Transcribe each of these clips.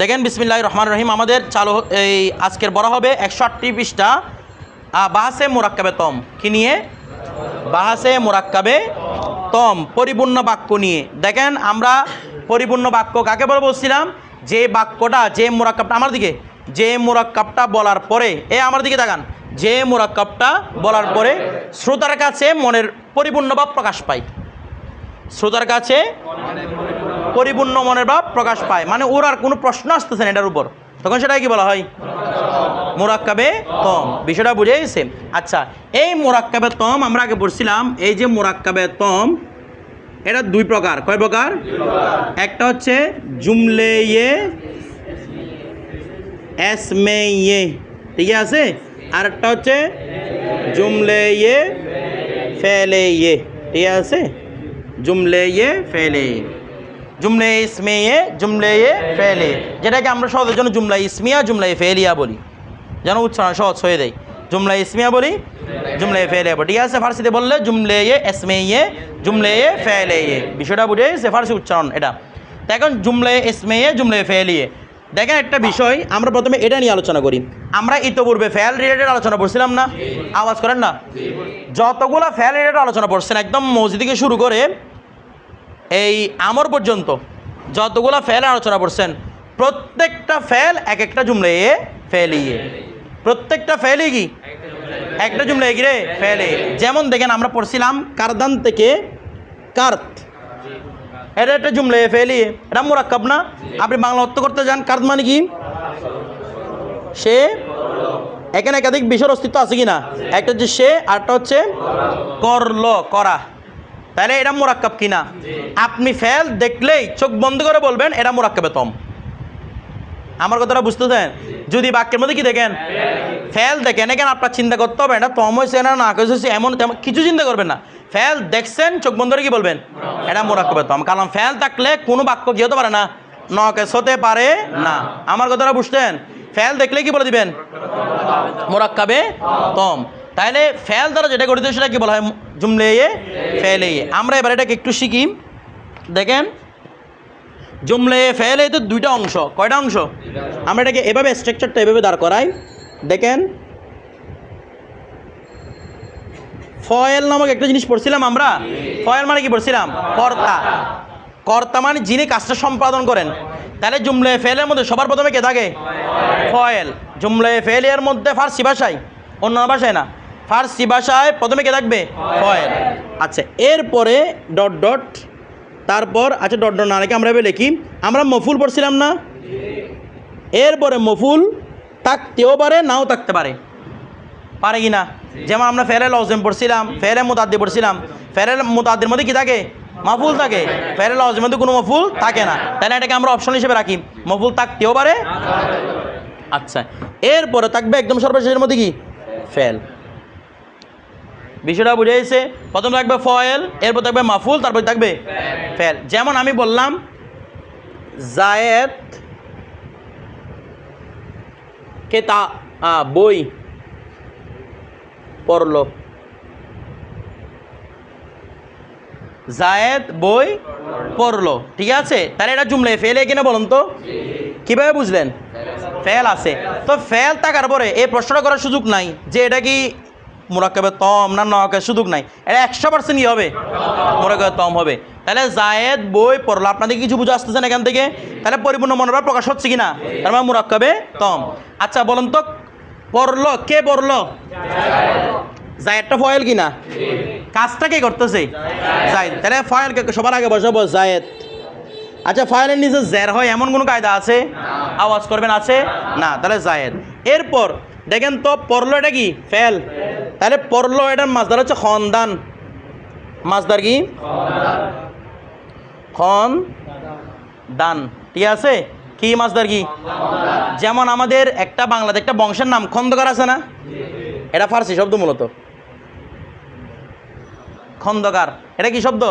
দেখেন বিসমিল্লাহ রহমান রহিম, আমাদের চালু এই আজকের বড় হবে একশো আটটি পৃষ্ঠা বাহাসে মোরাক্কাবে তম। কি নিয়ে? বাহাসে মোরাক্কাবে তম, পরিপূর্ণ বাক্য নিয়ে। দেখেন, আমরা পরিপূর্ণ বাক্য কাকে বলে বলছিলাম? যে বাক্যটা, যে মোরাক্কাবটা, আমার দিকে, যে মোরাক্কাবটা বলার পরে, এ আমার দিকে তাকান। যে মোরাক্কাবটা বলার পরে, শ্রোতার কাছে মনের পরিপূর্ণ ভাব প্রকাশ পায়। শ্রোতার কাছে পরিপূর্ণ মনের ভাব প্রকাশ পায়। মানে ওর আর কোনো প্রশ্ন আসতেছে না এটার উপর। তখন সেটা কি বলা হয়? মোরাক্কাবে তম। বিষয়টা বুঝে গেছে আচ্ছা এই মোরাক্কাবে তম আমরা আগে বলছিলাম এই যে মোরাক্কাবে তম, এটা দুই প্রকার। কয় প্রকার? একটা হচ্ছে জুমলে ইয়ে এসমে ইয়ে ঠিক আছে? আর একটা হচ্ছে জুমলে ইয়ে ফেলে ইয়ে ঠিক আছে? জুমলে ইয়ে ফেলে ইয়ে। জুমলে ইসমে ইয়ে জুমলে ফেলে। যেটাকে আমরা সহজের জন্য জুমলা ইসমিয়া, জুমলা ফেলিয়া বলি। যেন উচ্চারণ সহজ হয়ে দেয় জুমলা ইসমিয়া বলি, জুমলে ফেলে ঠিক আছে, ফার্সিতে বললে জুমলে এসমে ইয়ে জুমলে ইয়ে ফেলে ইয়ে বিষয়টা বুঝে সে ফার্সি উচ্চারণ এটা। তো এখন জুমলে ইসমে ইয়ে জুমলে ফেলিয়ে দেখেন একটা বিষয়, আমরা প্রথমে এটা নিয়ে আলোচনা করি। আমরা ইতোপূর্বে ফেল রিলেটেড আলোচনা করছিলাম না? আওয়াজ করেন না? যতগুলা ফেল রিলেটেড আলোচনা করছেন একদম মসজিদ থেকে শুরু করে এই আমর পর্যন্ত যতগুলা ফেল আলোচনা করছেন, প্রত্যেকটা ফেল এক একটা জুমলে এ, ফেল ইয়ে প্রত্যেকটা ফেলে কি? একটা জুমলে কি রে? ফেলে যেমন দেখেন আমরা পড়ছিলাম কারদান থেকে কার্ত। এটা একটা জুমলে ফেলি এটা মোরাক্কাব না? আপনি বাংলা অর্থ করতে যান, কার্ত মানে কি? সে এখানে একাধিক বিষয়ের অস্তিত্ব আছে কি না একটা হচ্ছে সে আরটা হচ্ছে করল, করা। তাহলে এটা মোরাক্কাব কিনা? আপনি ফেল দেখলেই চোখ বন্ধ করে বলবেন এটা মোরাক্কাবে তম। আমার কথাটা বুঝতেছেন? যদি বাক্যের মধ্যে কি দেখেন? ফেল দেখেন। এখানে আপনার চিন্তা করতে হবে এটা তম হয়েছে না না হয়েছে এমন তেমন কিছু চিন্তা করবেন না। ফেল দেখছেন চোখ বন্ধ করে কি বলবেন? এটা মোরাক্কাবে তম। কারণ ফেল থাকলে কোনো বাক্য কি হতে পারে না? নকেশ হতে পারে না। আমার কথাটা বুঝতেন ফেল দেখলে কি বলে দিবেন? মোরাক্কাবে তম। তাহলে ফেল দ্বারা যেটা গঠিত সেটা কি বলা হয় জুমলে ইয়ে ফেলে ইয়ে আমরা এবার এটাকে একটু শিখি। দেখেন জুমলে ফেলে তো দুইটা অংশ। কয়টা অংশ? আমরা এটাকে এভাবে স্ট্রাকচারটা এভাবে দাঁড় করাই। দেখেন, ফয়েল নামক একটা জিনিস পড়ছিলাম আমরা? ফয়েল মানে কি পড়ছিলাম? কর্তা। কর্তা মানে যিনি কাজটা সম্পাদন করেন। তাহলে জুমলে ফেলের মধ্যে সবার প্রথমে কে থাকে? ফয়েল। জুমলে ফেলের মধ্যে ফার্সি ভাষায়, অন্য ভাষায় না? ফার্সি ভাষায় প্রথমে কে থাকবে? ফয়েল আচ্ছা এরপরে ডট ডট তারপর আচ্ছা ডট ডট না রেখে আমরা লিখি। আমরা মফুল পড়ছিলাম না। এরপরে মফুল থাকতেও পারে নাও থাকতে পারে। পারে কি না? যেমন আমরা ফেরে লজেম পড়ছিলাম ফেরে মুতাদ্দি পড়ছিলাম। ফেরে মুতাদ্দির মধ্যে কি থাকে? মাফুল থাকে। ফেরে লজের মধ্যে কোনো মফুল থাকে না। তাহলে এটাকে আমরা অপশন হিসেবে রাখি। মফুল থাকতেও পারে। আচ্ছা এরপরে থাকবে একদম সর্বশেষের মধ্যে কি? ফেল। বিষয়টা বুঝে গেছে প্রথম থাকবে ফয়েল, এরপর থাকবে মাফুল, তারপর থাকবে ফেল। যেমন আমি বললাম, জায়েদ কে তা বই পড়ল। জায়েদ বই পড়ল। ঠিক আছে? তাহলে এটা জুমলে ফেলে কিনা বলুন তো? কীভাবে বুঝলেন? ফেল আছে। তো ফেল থাকার পরে এই প্রশ্নটা করার সুযোগ নাই যে এটা কি মোরাক্কাবে তম না নকের সুযোগ নাই। এটা একশো পার্সেন্ট কী হবে। মোরাক্কাবে তম হবে। তাহলে জায়েদ বই পড়ল। আপনাদের কিছু বুঝে আসতেছেন এখান থেকে? তাহলে পরিপূর্ণ মনোভাব প্রকাশ হচ্ছে কি না তার মানে মোরাক্কাবে তম। আচ্ছা বলুন তো, পড়ল, কে পড়ল? জায়েদটা ফয়েল কি না কাজটা কে করতেছে? জায়েদ। তাহলে ফয়েলকে সবার আগে বসাবো জায়েদ। আচ্ছা ফাইলের নিচে জের হয় এমন কোনো কায়দা আছে? আওয়াজ করবেন, আছে? না, তাহলে জায়েদ। এরপর দেখেন তো, পড়ল এটা কি? ফেল। তাহলে পড়ল এটার মাছদার হচ্ছে খনদান। মাছদার কি? খন দান। ঠিক আছে? কি মাছদার কি? যেমন আমাদের একটা বাংলাতে একটা বংশের নাম খন্দকার আছে না? এটা ফার্সি শব্দ মূলত। খন্দকার। এটা কি শব্দ?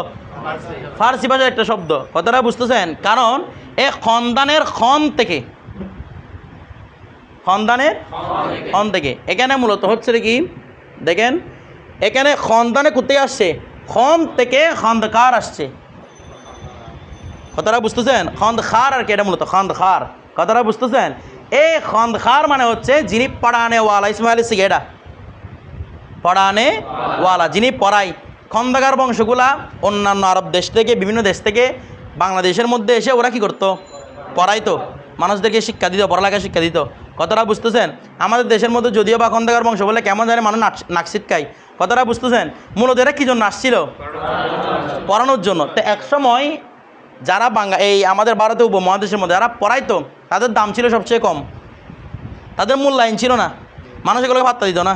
ফার্সি ভাষার একটা শব্দ। কথাটা বুঝতেছেন? কারণ এ খন্দানের খন থেকে। খন্দানের খন থেকে। এখানে মূলত হচ্ছে কি? দেখেন, এখানে খন্দানে কোথায় আসছে। খন থেকে খন্দকার আসছে। কথাটা বুঝতেছেন? খন্দ খার আর কি এটা মূলত? খন্দ খার কথাটা বুঝতেছেন? এই খন্দখার মানে হচ্ছে যিনি পড়ানে ওয়ালা ইসমাইল সিগেডা পড়ানে ওয়ালা যিনি পড়াই খন্দকার বংশগুলা অন্যান্য আরব দেশ থেকে, বিভিন্ন দেশ থেকে বাংলাদেশের মধ্যে এসে ওরা কি করতো? পড়াইতো মানুষদেরকে শিক্ষা দিত পড়ালেখা শিক্ষা দিত। কথাটা বুঝতেছেন? আমাদের দেশের মধ্যে যদিও বা খন্দকার বংশ বলে কেমন জানে মানুষ নাক ছিটকায় কথাটা বুঝতেছেন? মূলত এরা কী জন্য আসছিল? পড়ানোর জন্য। তো একসময় যারা বাংলা এই আমাদের ভারতীয় উপমহাদেশের মধ্যে যারা পড়াইতো, তাদের দাম ছিল সবচেয়ে কম। তাদের মূল্যায়ন ছিল না। মানুষ এগুলোকে পাত্তা দিত না।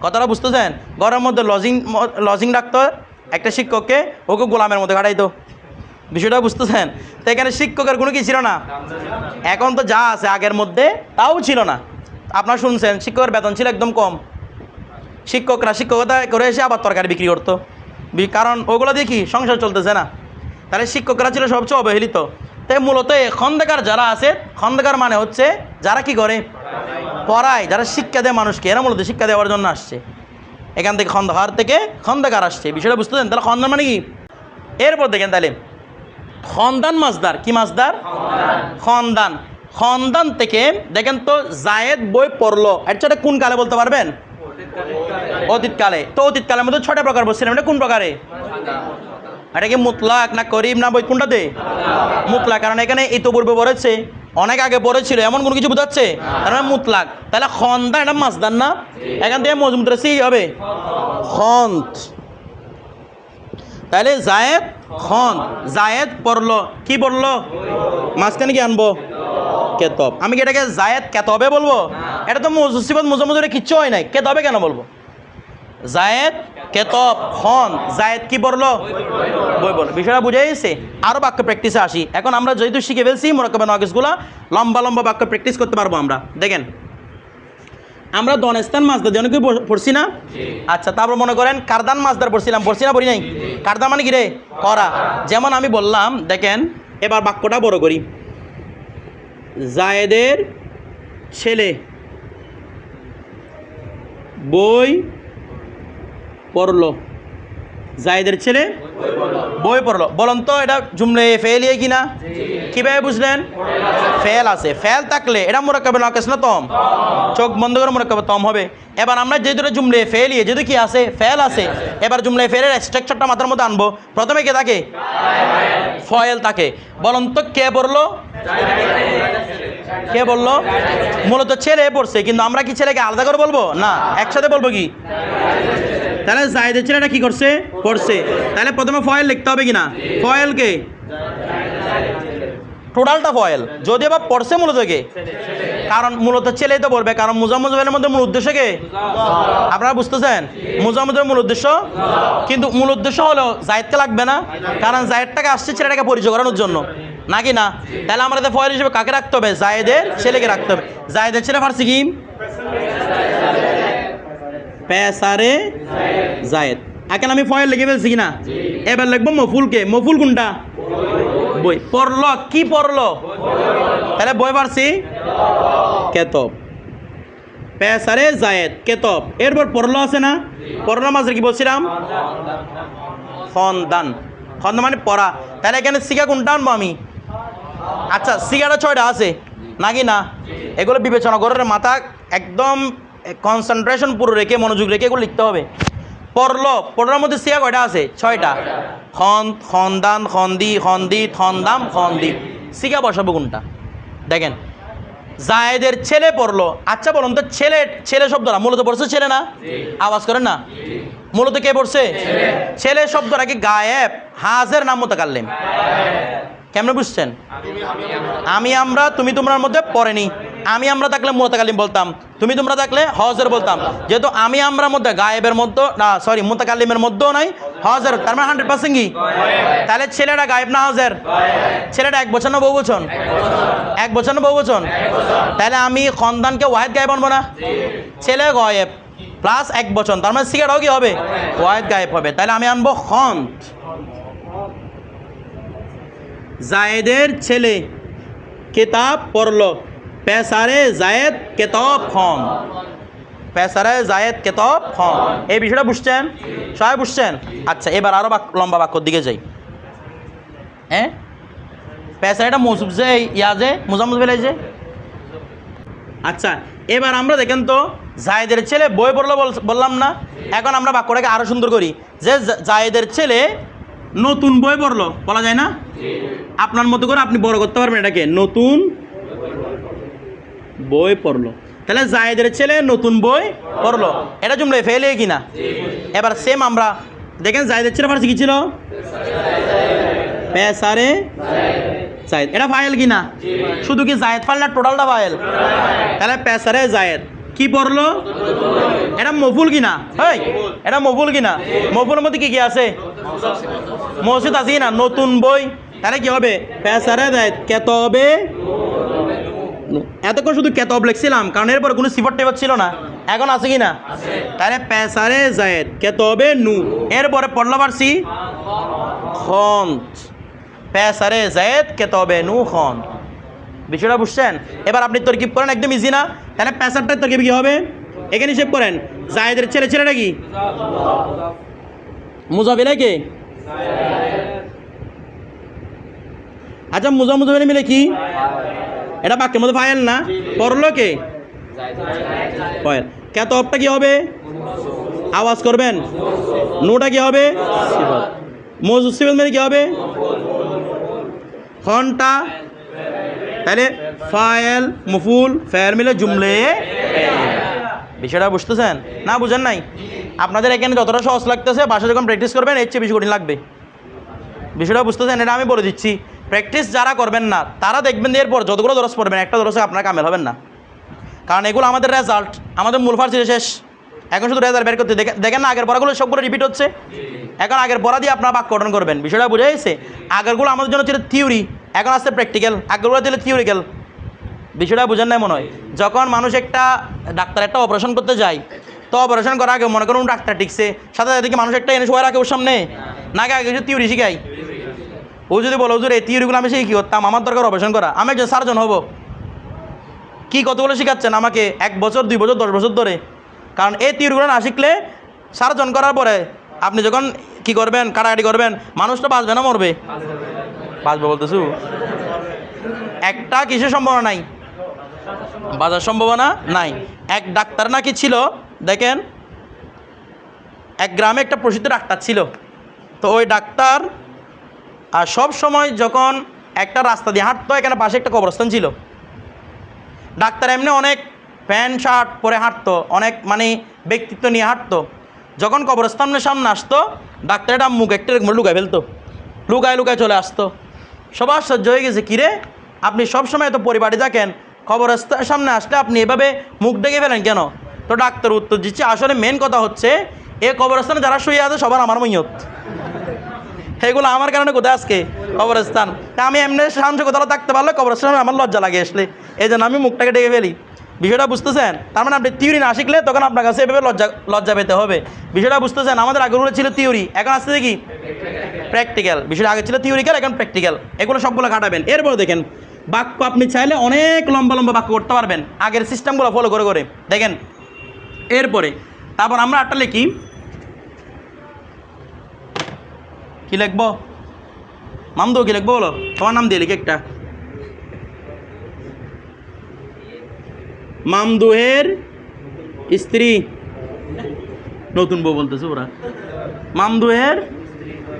কথাটা বুঝতেছেন? ঘরের মধ্যে লজিং লজিং রাখতো, একটা শিক্ষককে, ওকে গোলামের মধ্যে কাটাইতো বিষয়টা বুঝতেছেন? তো এখানে শিক্ষকের কোনো কি ছিল না? এখন তো যা আছে আগের মধ্যে, তাও ছিল না। আপনারা শুনছেন, শিক্ষকের বেতন ছিল একদম কম। শিক্ষকরা শিক্ষকতা করে এসে আবার তরকারি বিক্রি করতো। কারণ ওগুলো কি সংসার চলতেছে না? তাহলে শিক্ষকরা ছিল সবচেয়ে অবহেলিত। তাই মূলত খন্দকার যারা আছে, খন্দকার মানে হচ্ছে যারা কি করে? পড়ায়, যারা শিক্ষা দেয় মানুষকে। এরা মূলত শিক্ষা দেওয়ার জন্য আসছে। এখান থেকে খন্দকার থেকে খন্দকার আসছে। বিষয়টা বুঝতে তাহলে খন্দন মানে কি? এরপর দেখেন তাহলে। খন্দান মাসদার কি মাসদার খন্দান। খন্দান থেকে দেখেন তো জায়েদ বই পড়ল। এটা কোন কালে বলতে পারবেন? অতীতকালে। তো অতীতকালের মধ্যে ছটা প্রকার বলছিলাম এটা কোন প্রকারে? এটা কি মুতলাক না করিম না বই? কোনটাতে? মুতলাক। কারণ এখানে ইতোপূর্বে পড়েছে, অনেক আগে পড়েছিল, এমন কোনো কিছু বোঝাচ্ছে? তার মানে মুতলাক। তাহলে খন্দা এটা মাসদার না? এখান থেকে মজমুত সি হবে? খন্ত তাহলে জায়েদ খন। জায়েদ পড়ল। কি পড়ল? মাঝখানে কি আনব? কেতব। আমি কি এটাকে জায়েদ কেতবে বলব? এটা তো মুসিবত মুজামুজরে কিচ্ছু হয় নাই। কেতবে কেন বলব? জায়েদ কেতব খন। জায়েদ কি পড়ল? বই বলো বিষয়টা বুঝে গেছে? আরও বাক্য প্র্যাকটিসে আসি। এখন আমরা যেহেতু শিখে ফেলছি মোরাক্কাবে নগেসগুলো লম্বা লম্বা বাক্য প্র্যাকটিস করতে পারব আমরা। দেখেন। আমরা দনেস্তান মাছদার ধরছি কি ব- পড়ছি না? আচ্ছা তারপর মনে করেন কারদান মাছদার পড়ছিলাম পড়ছি না পড়ি নাই? কারদান মানে কি রে? করা। যেমন আমি বললাম দেখেন এবার বাক্যটা বড় করি। জায়েদের ছেলে বই পড়ল। জায়েদের ছেলে? বই পড়ল। বলুন তো, এটা জুমলে ফেল ইয়ে কিনা? কীভাবে বুঝলেন? ফেল আছে। ফেল থাকলে এটা মোরাক্কাবে নকেস না তম? চোখ বন্ধ করে মোরাক্কাবে তম হবে। এবার আমরা যেহেতু জুমলে ফেল ইয়ে যেহেতু কি আছে, ফেল আছে, এবার জুমলে ফেলের স্ট্রাকচারটা মাথার মধ্যে আনব। প্রথমে কে থাকে? ফয়েল থাকে। বলুন তো, কে পড়ল? কে বলল মূলত ছেলে পড়ছে, কিন্তু আমরা কি ছেলেকে আলাদা করে বলব? না, একসাথে বলব কি? তাহলে জায়দের ছেলেটা কি করছে? পড়ছে। তাহলে প্রথমে ফয়েল লিখতে হবে কিনা? ফয়েলকে টোটালটা ফয়েল। যদি আবার পড়ছে মূলত কে? কারণ মূলত ছেলেই তো পড়বে, কারণ মুজামুজের মধ্যে মূল উদ্দেশ্য কে? আপনারা বুঝতেছেন? মুজামুজের মূল উদ্দেশ্য? কিন্তু মূল উদ্দেশ্য হলো জায়দকে লাগবে না, কারণ জায়দটাকে আসছে ছেলেটাকে পরিচয় করানোর জন্য। নাকি না? তাহলে আমাদের ফয়েল হিসেবে কাকে রাখতে হবে? জায়েদের ছেলেকে রাখতে হবে। জায়েদের ছেলে ফার্সি কি? পেসারে জায়েদ। এখন আমি ফয়েল লিখে ফেলছি কিনা এবার লিখব মফুলকে মফুল কোনটা? বই। পড়ল, কি পড়ল? তাহলে বই পারছি? কেতব। পেসারে জায়েদ, কেতব। এরপর পড়ল আছে না? পড়ল মাঝে কি বলছিলাম? খন্দান খন্দান মানে পড়া। তাহলে এখানে শিখা কোনটা আনব আমি? আচ্ছা সিগাটা ছয়টা আছে। নাকি না? এগুলো বিবেচনা করে, মাথা একদম কনসেন্ট্রেশন পুরো রেখে মনোযোগ রেখে এগুলো লিখতে হবে। পড়ল পড়ার মধ্যে সিগা কয়টা আছে? ছয়টা। খন খন্দান খন্দি খন্দি থন্দাম খন্দি সিগা বসাবো কোনটা? দেখেন জায়েদের ছেলে পড়ল। আচ্ছা বলুন তো ছেলে ছেলে শব্দটা মূলত পড়ছে ছেলে না? আওয়াজ করেন না? মূলত কে পড়ছে? ছেলে। শব্দটা কি গায়েব? হাজের নাম মোতাকাল্লিম কেমনে বুঝছেন? আমি আমরা, তুমি তোমরার মধ্যে পড়েনি। আমি আমরা থাকলে মোতাকালিম বলতাম। তুমি তোমরা থাকলে হজের বলতাম। যেহেতু আমি আমরা মধ্যে গায়েবের মধ্যে, না সরি মোতাকালিমের মধ্যেও নাই, হজের, তার মানে হান্ড্রেড পার্সেন্ট কি? তাহলে ছেলেটা গায়েব না হজের? ছেলেটা এক বছর না বহু বছর? এক বছর না বহু বছর? তাহলে আমি খন্দানকে ওয়াহেদ গায়েব আনব না? ছেলে গায়েব প্লাস এক বছর, তার মানে সিগারেটও কি হবে? ওয়াহেদ গায়েব হবে। তাহলে আমি আনব খন্ত জায়েদের ছেলে। কেতাব পড়ল। পেসারে জায়েদ কেতব খন পেসারে জায়েদ কেতব খন এই বিষয়টা বুঝছেন? সবাই বুঝছেন? আচ্ছা এবার আরও বাক লম্বা বাক্যর দিকে যাই। হ্যাঁ? পেসারে এটা মৌসুফ যে, ইয়া যে বেলাই যে। আচ্ছা এবার আমরা দেখেন তো, জায়েদের ছেলে বই পড়ল বল- বললাম না। এখন আমরা বাক্যটাকে আরও সুন্দর করি। যে জায়েদের ছেলে নতুন বই পড়ল, বলা যায় না? আপনার মতো করে আপনি বড় করতে পারবেন এটাকে। নতুন বই পড়ল। তাহলে জায়েদের ছেলে নতুন বই পড়ল। এটা জুমলে ফেলে কিনা? এবার সেম আমরা দেখেন জায়েদের ছেলে ফার্সি কি ছিল? পেসারে জায়েদ। এটা ফাইল কিনা? শুধু কি জায়েদ ফাইল না টোটালটা ফাইল তাহলে পেসারে জায়েদ। কি পড়ল? এটা মফুল কিনা? হেই, এটা মফুল কিনা? মফুলের মধ্যে কি কি আছে? মসজিদ আছে না, নতুন বই। তাহলে কি হবে? পেসারে জায়েদ কেতবে? এতক্ষণ শুধু কেতব লিখছিলাম কারণ এরপর কোনো সিফর টেবর ছিল না। এখন আছে কি না? তাহলে পেসারে জায়েদ, কেতবে নু। এরপরে পড়ল পারছি খন্ত পেসারে জায়েদ, কেতবে নু খন বিষয়টা বুঝছেন এবার আপনি তরকিব করেন একদম ইজি না? তাহলে পেসারটার তরকিব কি হবে? এখানে হিসেব করেন জায়েদের ছেলে ছেলেটা কি মুজাবিলে কে? আচ্ছা মুজা মুজাবিলে মিলে কি? এটা বাক্যের মধ্যে ফাইল না? পড়ল কে? ফাইল। কেতবটা কি হবে? আওয়াজ করবেন। নোটা কি হবে? মজুদ মানে কি হবে? ঘণ্টা। তাহলে ফায়েল মুফুল ফেয়ার মিলে জুমলে। বিষয়টা বুঝতেছেন? না, বুঝেন নাই? আপনাদের এখানে যতটা সহজ লাগতেছে বাসা যখন প্র্যাকটিস করবেন, এর চেয়ে বেশি কঠিন লাগবে। বিষয়টা বুঝতেছেন? এটা আমি বলে দিচ্ছি। প্র্যাকটিস যারা করবেন না, তারা দেখবেন এরপর যতগুলো দরস পড়বেন, একটা দরসে আপনার কামেল হবেন না। কারণ এগুলো আমাদের রেজাল্ট আমাদের মূল ফার্সি শেষ। এখন শুধু রেজাল্ট বের করতে দেখেন- দেখেন না, আগের পড়াগুলো সবগুলো রিপিট হচ্ছে। এখন আগের পড়া দিয়ে আপনার বাক্য গঠন করবেন। বিষয়টা বুঝে গেছে? আগেরগুলো আমাদের জন্য ছিল থিওরি এখন আসছে প্র্যাকটিক্যাল আগেরগুলো ছিল থিওরিক্যাল বিষয়টা বুঝেন না মনে হয়। যখন মানুষ একটা ডাক্তার একটা অপারেশন করতে যায়, তো অপারেশন করার আগে মনে করুন ডাক্তার ঠিকছে সাথে সাথে মানুষ একটা এনে শোয়ার রাখে ওর সামনে। না, আগে কিছু থিওরি শিখাই ও যদি বলো, হুজুর, এই থিওরিগুলো আমি শিখি, করতাম, আমার দরকার অপারেশন করা, আমি একজন সার্জন হব। কি কতগুলো শিখাচ্ছেন আমাকে? এক বছর, দুই বছর, দশ বছর ধরে। কারণ এই তীরগুলো না শিখলে সার্জন করার পরে আপনি যখন কি করবেন, কাটাকাটি করবেন মানুষটা বাঁচবে না, মরবে। বাঁচবে বলতেছু? একটা কিসের সম্ভাবনা নাই। বাজার সম্ভাবনা নাই। এক ডাক্তার নাকি ছিল, দেখেন, এক গ্রামে একটা প্রসিদ্ধ ডাক্তার ছিল। তো ওই ডাক্তার, আর সব সময় যখন একটা রাস্তা দিয়ে হাঁটতো, এখানে পাশে একটা কবরস্থান ছিল। ডাক্তার এমনি অনেক প্যান্ট, শার্ট পরে হাঁটতো, অনেক মানে ব্যক্তিত্ব নিয়ে হাঁটতো। যখন কবরস্থানের সামনে আসতো, ডাক্তার এটা মুখ একটা লুকায় ফেলতো। লুকায় লুকায় চলে আসতো। সবার সহ্য হয়ে গেছে, কিরে, আপনি সবসময় এত পরিবারে থাকেন কবরস্থানের সামনে আসলে আপনি এভাবে মুখ ডেকে ফেলেন কেন? তো ডাক্তার উত্তর দিচ্ছে, আসলে মেন কথা হচ্ছে, এ কবরস্থানে যারা শুয়ে আছে সবার আমার মইয়ত। এগুলো আমার কারণে কোথায় আজকে কবরস্থান? আমি এমনি সামনে কোথাও থাকতে পারলে কবরস্থানে আমার লজ্জা লাগে আসলে। এই জন্য আমি মুখটাকে ডেকে ফেলি। বিষয়টা বুঝতেছেন? তার মানে আপনি থিওরি না শিখলে তখন আপনার কাছে এভাবে লজ্জা লজ্জা পেতে হবে। বিষয়টা বুঝতেছেন? আমাদের আগেগুলো ছিল থিওরি এখন আসছে কি প্র্যাকটিক্যাল বিষয়টা আগে ছিল থিওরিক্যাল এখন প্র্যাকটিক্যাল এগুলো সবগুলো কাটাবেন এরপর দেখেন বাক্য আপনি চাইলে অনেক লম্বা লম্বা বাক্য করতে পারবেন। আগের সিস্টেমগুলো ফলো করে করে। দেখেন, এরপরে, তারপর আমরা আটটা লিখি। কি লিখব? মামদো কি লিখব বলো? তোমার নাম দিয়ে লিখে একটা। মামদুহের স্ত্রী। নতুন বউ বলতেছে ওরা। মামদুহের,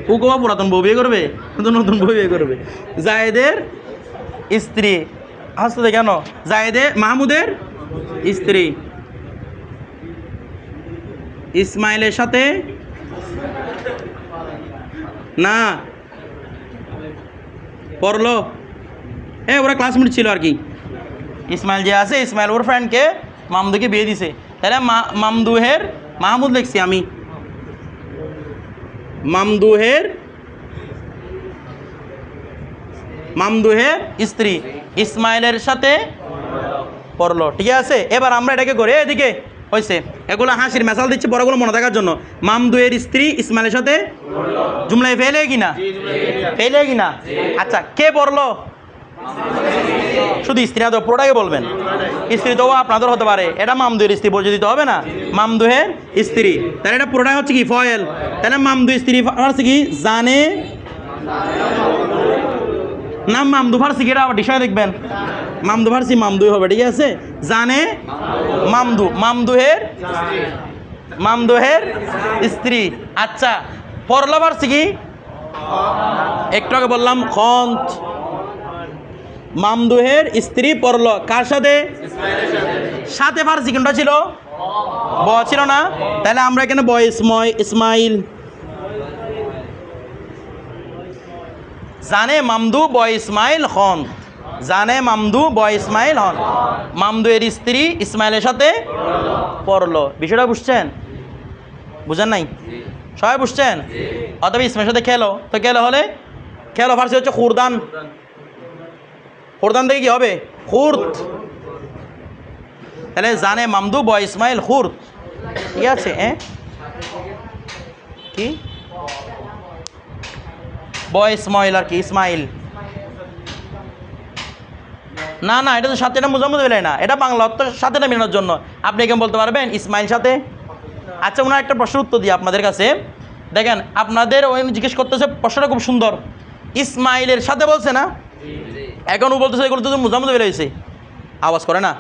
ও কোবা পুরাতন বউ বিয়ে করবে? নতুন বউ বিয়ে করবে। জায়েদের স্ত্রী। হাসতে কেন? জায়েদে মাহমুদের স্ত্রী। ইসমাইলের সাথে? না। পড়ল। এ, ওরা ক্লাসমেট ছিল আর কি। ইসমাইল যে আছে, ইসমাইল ওর ফ্রেন্ডকে মামদুকে বিয়ে দিছে। তাহলে মামদুহের, মাহমুদ লিখছি আমি। মামদুহের মামদুহের স্ত্রী। ইসমাইলের সাথে পড়ল। ঠিক আছে? এবার আমরা এটাকে করে। এদিকে হয়েছে এগুলো হাসির মেসাল দিচ্ছে বড়গুলো মনে থাকার জন্য। মামদুয়ের স্ত্রী ইসমাইলের সাথে জুমলায় ফেলে কিনা? ফেলে কিনা? আচ্ছা কে পড়ল? শুধু স্ত্রী না তো পুরোটাকে বলবেন। স্ত্রী তো আপনাদের হতে পারে। এটা মামদুয়ের স্ত্রী বলে দিতে হবে না। মামদুহের স্ত্রী। তাহলে এটা পুরোটাই হচ্ছে কি ফয়েল? তাহলে মামদু স্ত্রী হচ্ছে কি? জানে নাম মামদু ফার্সি কেটা আবার বিষয় দেখবেন। মামদু ফার্সি, মামদুই হবে, ঠিক আছে? জানে? মামদু, মামদুহের মামদুহের স্ত্রী। আচ্ছা পরলা ফার্সি কি? একটু আগে বললাম, খন্ত। মামদুহের স্ত্রী পরল, কার সাথে? সাথে ফার্সি, কোনটা ছিল? ব ছিল না? তাহলে আমরা এখানে ব ইসময় ইসমাইল। জানে মামদু ব ইসমাইল হন। জানে মামদু ব ইসমাইল হন। মামদু এর স্ত্রী ইসমাইলের সাথে পড়ল। বিষয়টা বুঝছেন? বুঝেন নাই? সবাই বুঝছেন? অথবা ইসমাইলের সাথে খেলো। তো খেলো হলে? খেলো ফার্সি হচ্ছে খুরদান। খুরদান থেকে কি হবে? খুর্ত তাহলে জানে মামদু ব ইসমাইল খুর্ত ঠিক আছে হ্যাঁ কি? ব ইসমাইল আর কি, ইসমাইল। না না, এটা তো সাথে এটা মোজাম্মদ বেলায় না। এটা বাংলা অর্থ সাথে না মেলানোর জন্য। আপনি কেমন বলতে পারবেন ইসমাইল সাথে? আচ্ছা ওনার একটা প্রশ্ন উত্তর দিই আপনাদের কাছে। দেখেন, আপনাদের ওই জিজ্ঞেস করতেছে, প্রশ্নটা খুব সুন্দর। ইসমাইলের সাথে বলছে না? এখন ও বলতেছে, এগুলো তো মুজাম্মদ বেলা হয়েছে। আওয়াজ করে না?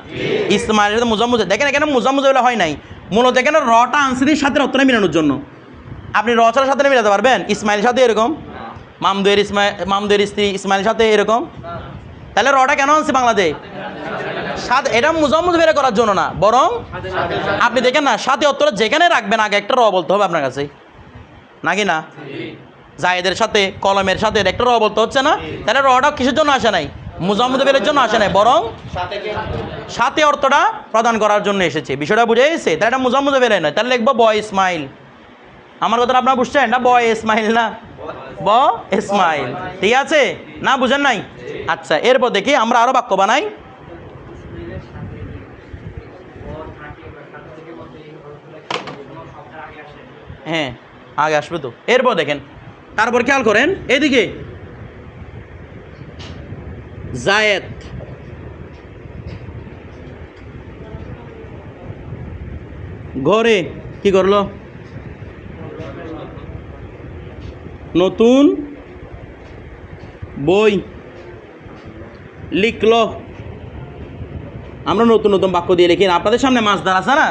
ইসমাইলের সাথে মুজাম্মদ দেখেন, এখানে মুজাম্মদ বেলা হয় নাই। মূলত এখানে রটা আনসারের সাথে অর্থটা মেলানোর জন্য। আপনি র ছাড়ার সাথে মেলাতে পারবেন? ইসমাইলের সাথে এরকম? মামদুয়ের ইসমাইল মামদুয়ের স্ত্রী ইসমাইলের সাথে এরকম? তাহলে রটা কেন আনছে বাংলাতে? সাথে এটা মুজাম্মদ বের করার জন্য না, বরং আপনি দেখেন না, সাথে অর্থটা যেখানে রাখবেন, আগে একটা র বলতে হবে আপনার কাছে। নাকি না? জায়েদের সাথে, কলমের সাথে একটা র বলতে হচ্ছে না? তাহলে রটা কিসের জন্য আসে নাই? মুজাম্মদ বেরের জন্য আসে নাই, বরং সাথে অর্থটা প্রদান করার জন্য এসেছে। বিষয়টা বুঝে এসেছে তাহলে এটা মুজাম্মদ বেরে নয়, তাহলে লিখব বয় ইসমাইল। আমার কথাটা আপনারা বুঝছেন? না, ব ইসমাইল না? ব ইসমাইল ঠিক আছে? না, বুঝেন নাই? আচ্ছা এরপর দেখি আমরা আরও বাক্য বানাই। হ্যাঁ আগে আসবে তো। এরপর দেখেন, তারপর খেয়াল করেন, এদিকে। জায়েদ। ঘরে কি করল? নতুন বই লিখলো। আমরা নতুন নতুন বাক্য দিয়ে লিখি আপনাদের সামনে মাছ মাছদার আছে না?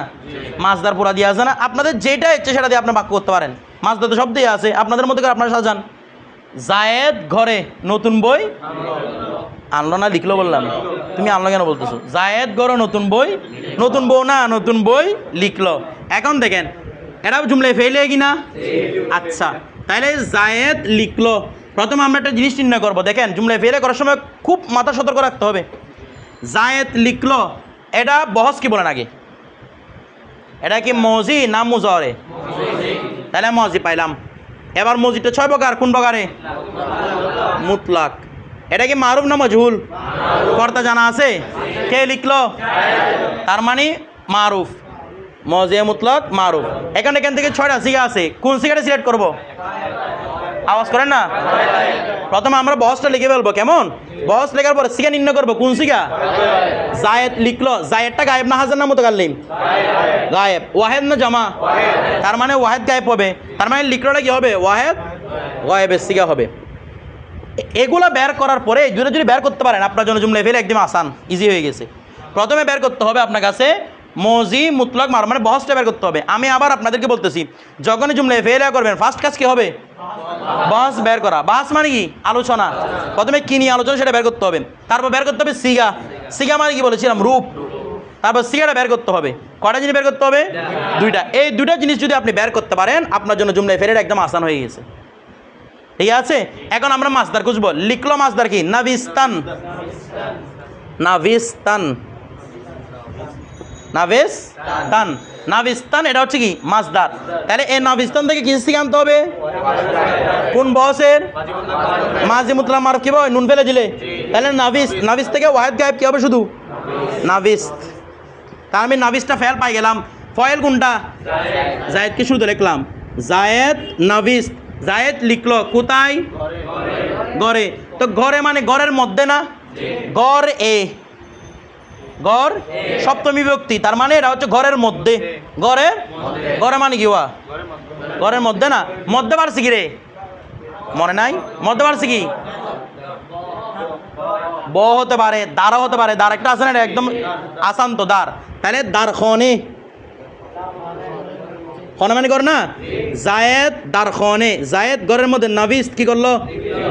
মাছদার পোড়া দিয়ে আছে না? আপনাদের যেটা ইচ্ছে সেটা দিয়ে আপনি বাক্য করতে পারেন। মাছদার তো সব দিয়ে আছে। আপনাদের মধ্যে করে আপনারা সাজান। জায়েদ ঘরে নতুন বই আনলো না, লিখলো বললাম। তুমি আনলো কেন বলতেছো? জায়েদ ঘরে নতুন বই, নতুন বউ না, নতুন বই লিখলো। এখন দেখেন এটা জুমলে ফেলে কি না? আচ্ছা। তাহলে জায়েদ লিখলো। প্রথমে আমরা একটা জিনিস নির্ণয় করব। দেখেন জুমলে ফেলে করার সময় খুব মাথা সতর্ক রাখতে হবে। জায়েদ লিখলো, এটা বহস কি বলেন আগে? এটা কি মজি না মুজরে? তাহলে মজি পাইলাম। এবার মসজিদটা ছয় প্রকার, কোন প্রকারে? মুতলাক। এটা কি মারুফ না মজহুল? কর্তা জানা আছে? কে লিখলো? তার মানে মারুফ। মজে মুতলাক মারুফ। এখানে এখান থেকে ছয়টা সিগা আছে। কোন সিগাটা সিলেক্ট করব? আওয়াজ করেন না? প্রথমে আমরা বসটা লিখে ফেলব, কেমন? বস লেখার পরে সিগা নির্ণয় করব, কোন সিগা? জায়েদ লিখলো, জায়েদটা গায়েব না হাজার না মতো গাল্লিম গায়েব। ওয়াহেদ না জমা? তার মানে ওয়াহেদ গায়েব হবে। তার মানে লিখলোটা কি হবে? ওয়াহেদ গায়েবের সিগা হবে। এগুলা বের করার পরে এই জুড়ে বের করতে পারেন, আপনার জন্য জুমলে ফেলে একদম আসান ইজি হয়ে গেছে। প্রথমে বের করতে হবে আপনার কাছে মজি, মুতলক, মার মানে বহসটা বের করতে হবে। আমি আবার আপনাদেরকে বলতেছি, যখনই জুমলে ফেলে করবেন ফার্স্ট কাজ কি হবে? বাস বের করা। বাস মানে কি? আলোচনা। প্রথমে কি নিয়ে আলোচনা, সেটা বের করতে হবে। তারপর বের করতে হবে সিগা। সিগা মানে কি বলেছিলাম? রূপ। তারপর সিগাটা বের করতে হবে। কটা জিনিস বের করতে হবে? দুইটা। এই দুইটা জিনিস যদি আপনি বের করতে পারেন, আপনার জন্য জুমলায় ফেরে একদম আসান হয়ে গেছে। ঠিক আছে? এখন আমরা মাছদার খুঁজবো। লিখলো মাছদার কি? নাভিস্তান। নাভিস্তান। নাভিস্তান নাভিস্তান এটা হচ্ছে কি? মাছদার। তাহলে এই নাভিস্তান থেকে কি থেকে আনতে হবে? কোন বসের মাঝি মুতলা মারফ কি নুন ফেলে দিলে। তাহলে নাভিস নাভিস থেকে ওয়াহেদ গায়েব কি হবে শুধু? নাভিস তার আমি নাভিসটা ফেল পাই গেলাম। ফয়েল কোনটা? জায়েদকে শুরুতে লিখলাম? জায়েদ নাভিস জায়েদ লিখলো কোথায়? ঘরে। তো ঘরে মানে ঘরের মধ্যে না? গড় এ গড় সপ্তমী ব্যক্তি, তার মানে এটা হচ্ছে ঘরের মধ্যে। ঘরের ঘরে মানে কি ওয়া? ঘরের মধ্যে না? মধ্যে পারছি কি রে? মনে নাই? মধ্যে পারছি কি? ব হতে পারে দ্বারা হতে পারে দ্বার একটা আছে না একদম আসান তো দ্বার তাহলে দ্বার খনে। মানে কর না? জায়েদ দ্বার খনে। জায়েদ ঘরের মধ্যে নাবিস কি করল?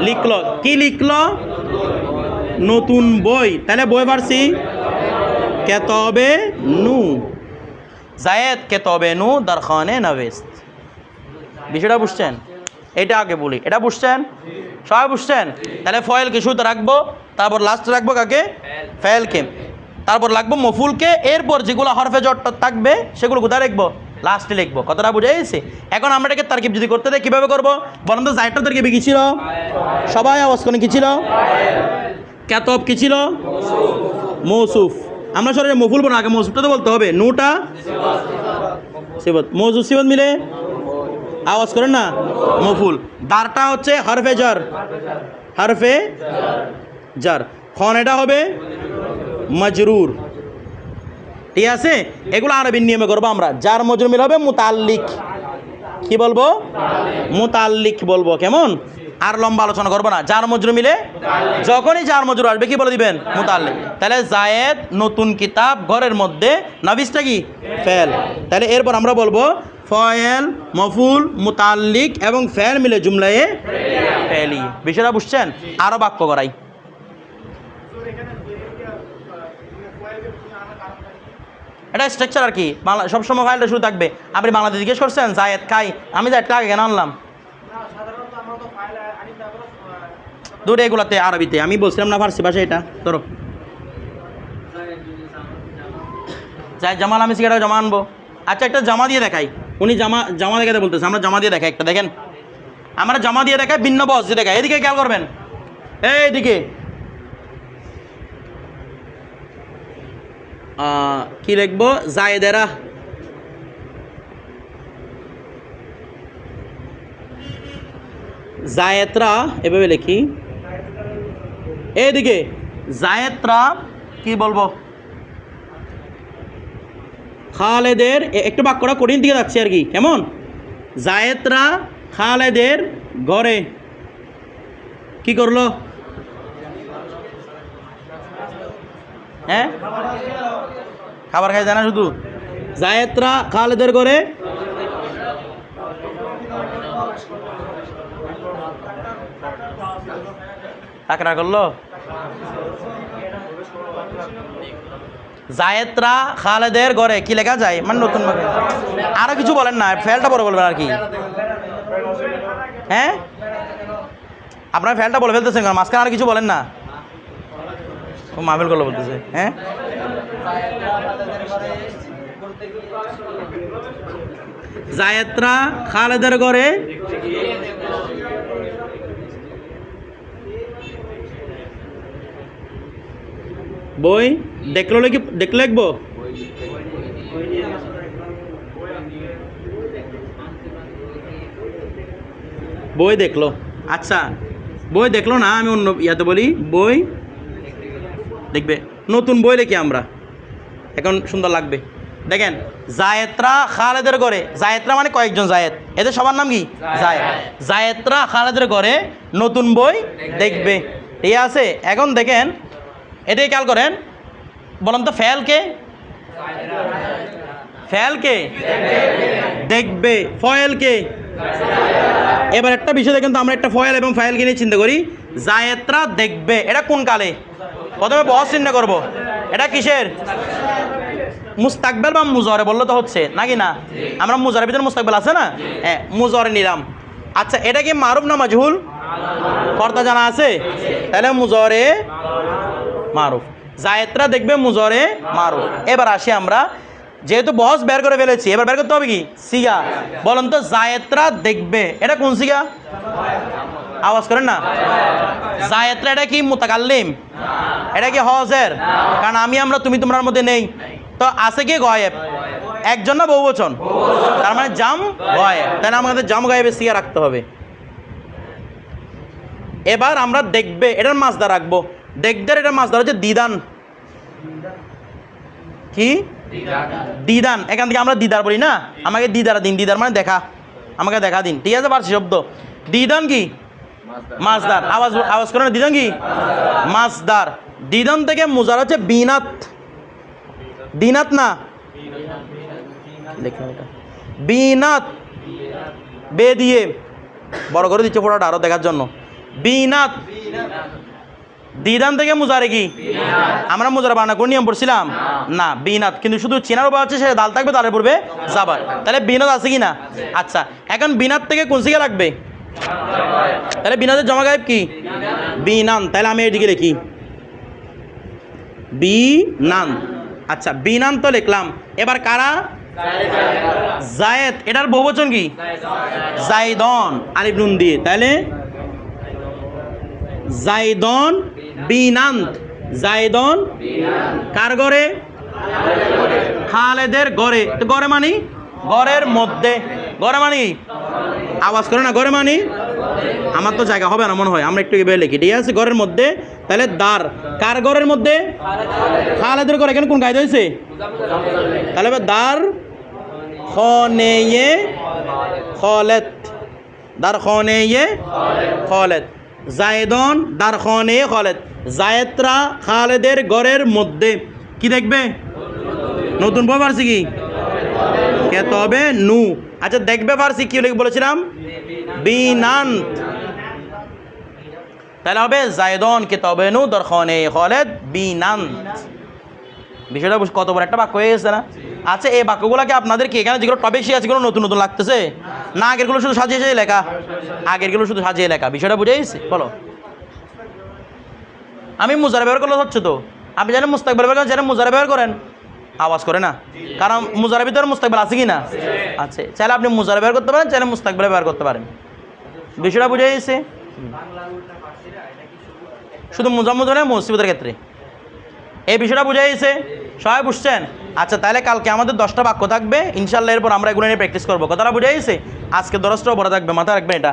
লিখলো। কি লিখলো? নতুন বই। তাহলে বই পারছি কেতবে নু জায়েদ কেতবে নু দ্বার খনে নাবিস্ত বিষয়টা বুঝছেন? এটা আগে বলি। এটা বুঝছেন? সবাই বুঝছেন? তাহলে ফয়েলকে শুরুতে রাখব তারপর লাস্ট রাখব কাকে? ফয়েলকে। তারপর লাগবো মফুলকে এরপর যেগুলো হরফে জট থাকবে সেগুলো কোথায় লিখব? লাস্টে লিখব। কতটা বুঝে গেছে? এখন আমরা এটাকে তারকিব যদি করতে দেয় কীভাবে করব? বলেন তো জাইটটা তারকিবে কী ছিল? সবাই আওয়াজ করে কী ছিল? ক্যাতব কী ছিল? মৌসুফ। আমরা সরে মফুল বলো আগে মৌসুফটা তো বলতে হবে। নুটা? সিবত মৌসুফ সিবত মিলে? আওয়াজ করেন না? মফুল। দারটা হচ্ছে হরফে জার হরফে জার খন এটা হবে মজরুর। ঠিক আছে? এগুলো আরবির নিয়মে করব আমরা। যার মজরুর মিল হবে মুতাল্লিক। কি বলব? মুতাল্লিক বলব। কেমন? আর লম্বা আলোচনা করব না। যার মজরু মিলে যখনই যার মজুর আসবে, কি বলে দিবেন? মুতাল্লিক। তাহলে জায়েদ নতুন কিতাব ঘরের মধ্যে, নাবিসটা কি? ফেল। তাহলে এরপর আমরা বলব, ফয়েল, মফুল, মুতাল্লিক এবং ফেল মিলে জুমলায়ে ফেলি। বিষয়টা বুঝছেন? আরও বাক্য করাই। এটা স্ট্রাকচার আর কি? বাংলা সবসময় ফাইলটা শুরু থাকবে। আপনি বাংলাতে জিজ্ঞেস করছেন, জায়েদ খাই, আমি জায়েদ আগে কেন আনলাম? দূরে এগুলাতে আরবিতে। আমি বলছিলাম না ফার্সি ভাষা এটা। ধরো। যাই জামাল আমি সিগারেট জমা আনব। আচ্ছা একটা জামা দিয়ে দেখাই। উনি জামা জামা দেখাতে বলতেছে, আমরা জামা দিয়ে দেখাই একটা, দেখেন। আমরা জামা দিয়ে দেখাই, ভিন্ন বস দিয়ে দেখাই। এদিকে খেয়াল করবেন। এইদিকে কি লিখব? জায়েদেরা। জায়েতরা, এভাবে লিখি। এইদিকে জায়েতরা কি বলব? খালেদের একটু বাক্যটা কঠিন দিকে যাচ্ছে আর কি। কেমন? জায়েতরা খালেদের ঘরে কি করল? হ্যাঁ? খাবার খাই জানা শুধু? জায়েতরা খালেদের ঘরে তাকরা করল? জায়েতরা খালেদের ঘরে কি লেখা যায়? মানে নতুন আরও কিছু বলেন না, ফেলটা বড় বলবেন আর কি। হ্যাঁ? আপনার ফেলটা বলে ফেলতেছেন কেন? মাঝখানে আর কিছু বলেন না। ও মাহফিল করল বলতেছে। হ্যাঁ? জায়েতরা খালেদের ঘরে বই? দেখল কি দেখলে লিখব বই দেখল। আচ্ছা বই দেখল না আমি অন্য ইয়াতে বলি। বই? দেখবে। নতুন বই লিখি আমরা। এখন সুন্দর লাগবে। দেখেন জায়েত্রা খালেদের ঘরে জায়েত্রা মানে কয়েকজন জায়েদ এদের সবার নাম কি? জায়েদ জায়েত্রা খালেদের ঘরে নতুন বই দেখবে। ঠিক আছে? এখন দেখেন এটাই খেয়াল করেন। বলেন তো ফেলকে ফেলকে দেখবে। ফয়েলকে এবার একটা বিষয় দেখেন তো, আমরা একটা ফয়েল এবং ফাইলকে নিয়ে চিন্তা করি। জায়েত্রা দেখবে। এটা কোন কালে? প্রথমে বস চিন্তা করব। এটা কিসের? মুস্তাকবেল বা মুজরে বললে তো হচ্ছে, নাকি না? আমরা মুজরের ভিতরে মুস্তাকবেল আছে না? হ্যাঁ মুজরে নিলাম। আচ্ছা এটা কি মারুফ না মাজহুল? কর্তা জানা আছে? তাহলে মুজরে মারুফ। জায়েত্রা দেখবে মুজরে মারুফ। এবার আসি আমরা। যেহেতু বস বের করে ফেলেছি, এবার বের করতে হবে কি? সিগা। বলেন তো জায়েত্রা দেখবে। এটা কোন সিগা? আওয়াজ করেন না। জায়েত্রা এটা কি? মুতাকাল্লিম। এটা কি হজের? কারণ আমি, আমরা, তুমি তোমার মধ্যে নেই। তো আছে কি গয়েব? একজন না বহু বচন? তার মানে জাম গয়েব। তাহলে আমাদের জাম গয়েবে সিগা রাখতে হবে। এবার আমরা দেখবে, এটার মাছদা রাখব। দেখদের মাছ মাছদা হচ্ছে দিদান। কি? দিদান। এখান থেকে আমরা দিদার বলি না? আমাকে দিদার দিন, দিদার মানে দেখা। আমাকে দেখা দিন। ঠিক আছে, পারছি শব্দ। দিদান কি? মাছদার। আওয়াজ আওয়াজ করে দিদান কি? মাছদার। দিদন থেকে মুজার হচ্ছে বিনাত। দিনাত না? এটা। বিনাত। বে দিয়ে। বড় করে দিচ্ছে ফোটাটা আরও দেখার জন্য। বিনাত। দিদান থেকে মুজারে কি? আমরা মুজারা বানা কোন নিয়ম পড়ছিলাম। না, বিনাত। কিন্তু শুধু চেনার উপর আছে, সে দাল থাকবে তালের পড়বে জাবার তাহলে বিনাত আছে কি না? আচ্ছা এখন বিনাত থেকে কোন সিগে লাগবে তাহলে বিনাতের জমা গায়েব কি? বিনান। তাহলে আমি এদিকে লিখি। বিনান। আচ্ছা বিনান তো লিখলাম। এবার কারা? জায়েদ। এটার বহুবচন কি? জাইদন। আলিফ নুন দিয়ে। তাহলে? জাইদন বিনান্ত, জায়দন কার ঘরে খালেদের ঘরে তো ঘরে মানি? ঘরের মধ্যে। ঘরে মানি? আওয়াজ করে না ঘরে মানি? আমার তো জায়গা হবে না মনে হয়, আমরা একটু এবার লিখি। ঠিক আছে ঘরের মধ্যে, তাহলে দ্বার। কার ঘরের মধ্যে? খালেদের ঘর এখানে কোন গাইতে হয়েছে তাহলে এবার দার খনেয়ে, খলেত। দ্বার খনেয়ে, খলেত। জায়দন দার খনে খলেত জায়েদরা খালেদের ঘরের মধ্যে। কি দেখবে? নতুন বই পারছি কি? কে? তবে নু। আচ্ছা দেখবে পারছি কি বলেছিলাম? বিনান্ত তাহলে হবে জায়দন কে? তবে নু দর খনে খলেদ বিনান্ত বিষয়টা কত বড় একটা বাক্য হয়ে গেছে না? আচ্ছা এই বাক্যগুলোকে আপনাদেরকে এখানে যেগুলো টপিক শিখে আছে সেগুলো নতুন নতুন লাগতেছে? না, আগেরগুলো শুধু সাজিয়ে সাজিয়ে লেখা। আগেরগুলো শুধু সাজিয়ে লেখা। বিষয়টা বুঝে গেছে? বলো। আমি মুজারা ব্যবহার করলে হচ্ছে তো? আপনি জানেন মুস্তাকবেল ব্যবহার করেন জানেন মুজারা ব্যবহার করেন? আওয়াজ করে না? কারণ মুজারা ভিতরে মুস্তাকবেল আছে কি না? আছে চাইলে আপনি মুজারা ব্যবহার করতে পারেন, চাইলে মুস্তাকবেল ব্যবহার করতে পারেন। বিষয়টা বুঝে গেছে। শুধু মুজাম্মদ হয় মুসিবতের ক্ষেত্রে। এই বিষয়টা বুঝে গেছে? সবাই বুঝছেন? আচ্ছা তাহলে কালকে আমাদের দশটা বাক্য থাকবে। ইনশাল্লাহ এরপর আমরা এগুলো নিয়ে প্র্যাকটিস করব। কথাটা বুঝে গেছে? আজকে দশটাও বড় থাকবে, মাথায় রাখবে এটা।